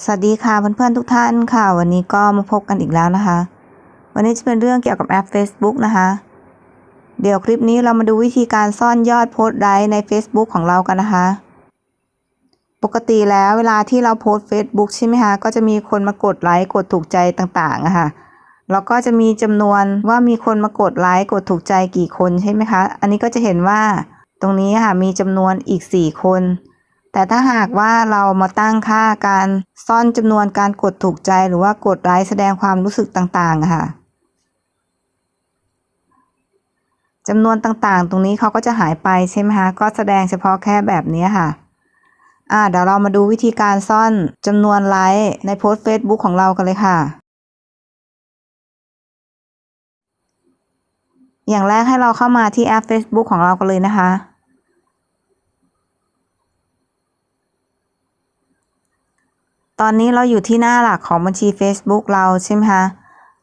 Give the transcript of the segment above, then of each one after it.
สวัสดีค่ะเพื่อนๆทุกท่านค่ะ วันนี้ก็มาพบกันอีกแล้วนะคะ วันนี้จะเป็นเรื่องเกี่ยวกับแอป Facebook นะคะ เดี๋ยวคลิปนี้เรามาดูวิธีการซ่อนยอดโพสต์ไลค์ใน Facebook ของเรากันนะคะ ปกติแล้วเวลาที่เราโพสต์ Facebook ใช่ไหมคะก็จะมีคนมากดไลค์กดถูกใจต่างๆอะค่ะแล้วก็จะมีจำนวนว่ามีคนมากดไลค์กดถูกใจกี่คนใช่ไหมคะ อันนี้ก็จะเห็นว่าตรงนี้ค่ะมีจำนวนอีก 4 คน แต่ถ้าหากว่าเรามาตั้งค่าการซ่อนจำนวนการกดถูกใจหรือว่ากดไลค์แสดงความรู้สึกต่างๆค่ะจำนวนต่างๆ ตรงนี้เขาก็จะหายไปใช่ไหมคะก็แสดงเฉพาะแค่แบบนี้ค่ะอ่าเดี๋ยวเรามาดูวิธีการซ่อนจำนวนไลค์ในโพสต์ Facebook ของเรากันเลยค่ะ อย่างแรกให้เราเข้ามาที่แอป Facebook ของเรากันเลยนะคะ ตอนนี้เราอยู่ที่หน้าหลักของบัญชี Facebook เราใช่ไหมคะ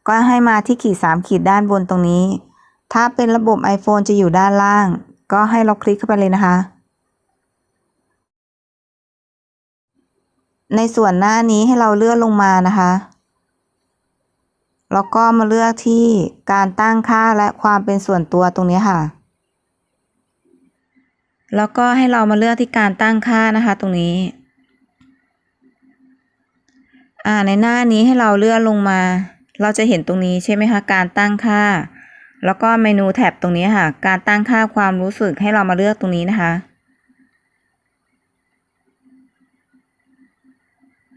ก็ให้มาที่ขีด 3 ขีดด้านบนตรงนี้ ถ้าเป็นระบบ iPhone จะอยู่ด้านล่าง ก็ให้เราคลิกเข้าไปเลยนะคะ ในส่วนหน้านี้ให้เราเลื่อนลงมานะคะ แล้วก็มาเลือกที่การตั้งค่าและความเป็นส่วนตัวตรงนี้ค่ะ แล้วก็ให้เรามาเลือกที่การตั้งค่านะคะตรงนี้ อ่าในหน้านี้ให้เราเลื่อนลงมา เราจะเห็นตรงนี้ใช่ไหมคะการตั้งค่า แล้วก็เมนูแท็บตรงนี้ค่ะ การตั้งค่าความรู้สึกให้เรามาเลือกตรงนี้นะคะ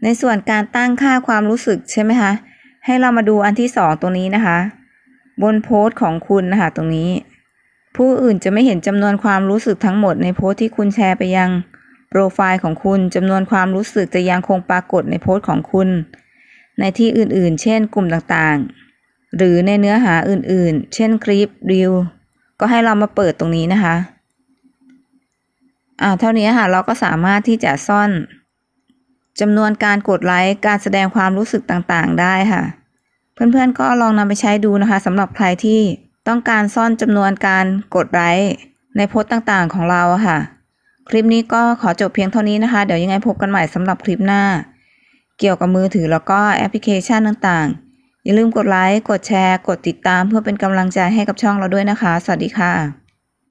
ในส่วนการตั้งค่าความรู้สึกใช่ไหมคะให้เรามาดูอันที่สองตรงนี้นะคะ บนโพสต์ของคุณนะคะตรงนี้ ผู้อื่นจะไม่เห็นจำนวนความรู้สึกทั้งหมดในโพสต์ที่คุณแชร์ไปยัง โปรไฟล์ของคุณจำนวนความรู้สึกจะยังคงปรากฏในโพสต์ของคุณ ในที่อื่นๆ เช่นกลุ่มต่างๆ หรือในเนื้อหาอื่นๆ เช่นคลิปรีวก็ให้เรามาเปิดตรงนี้นะคะอ่าเท่านี้ค่ะเราก็สามารถที่จะซ่อนจำนวนการกดไลค์การแสดงความรู้สึกต่างๆ ได้ค่ะ เพื่อนๆก็ลองนำไปใช้ดูนะคะสำหรับใครที่ต้องการซ่อนจำนวนการกดไลค์ในโพสต์ต่างๆ ของเราค่ะ คลิปนี้ก็ขอจบเพียงเท่านี้นะคะ เดี๋ยวยังไงพบกันใหม่สำหรับคลิปหน้า เกี่ยวกับมือถือแล้วก็แอปพลิเคชันต่างๆ อย่าลืมกดไลค์ กดแชร์ กดติดตามเพื่อเป็นกำลังใจให้กับช่องเราด้วยนะคะ สวัสดีค่ะ